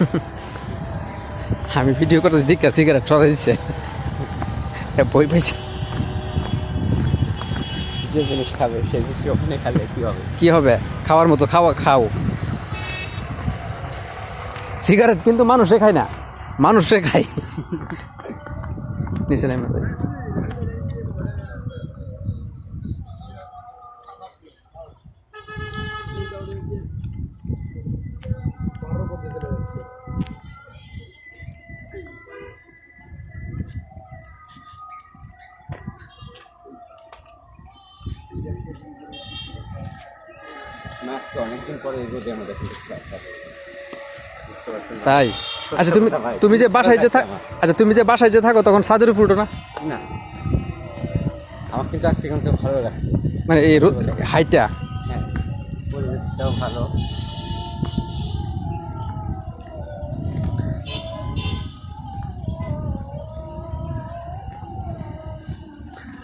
আমি ভিডিও করতে দিকা সিগারেট চলে দিচ্ছে বই পাইছে। যে জিনিস খাবে সেই জিনিস ওখানে খাবে কি হবে? কি হবে? খাওয়ার মতো খাওয়া খাও। সিগারেট কিন্তু মানুষে খায় না। মানুষে খায়। নিচে অনেকদিন পরে এই রোদে আমাদের? তাই? আচ্ছা তুমি তুমি যে বাসায় যে থাক আচ্ছা তুমি যে বাসায় যে থাকো তখন ছাদের উপর না? না। আমার কিন্তু আজকে কিন্তু ভালো লাগছে। মানে এই হাইটটা? হ্যাঁ পরিবেশটাও ভালো।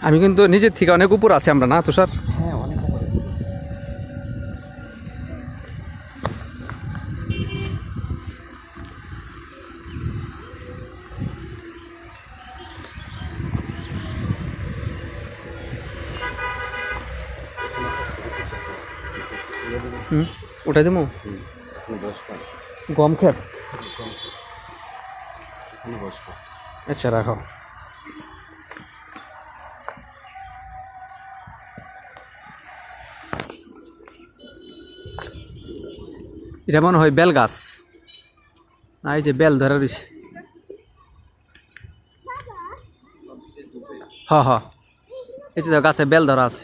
আমি কিন্তু নিজের থেকে অনেক উপর আছি আমরা না তুষার? হুম? উঠাই দেবো? গম খেত? আচ্ছা রাখো। এটা মনে হয় বেল গাছ। না, এই যে বেল ধরে রয়েছে। হ হ। এই যে গাছে বেল ধরা আছে।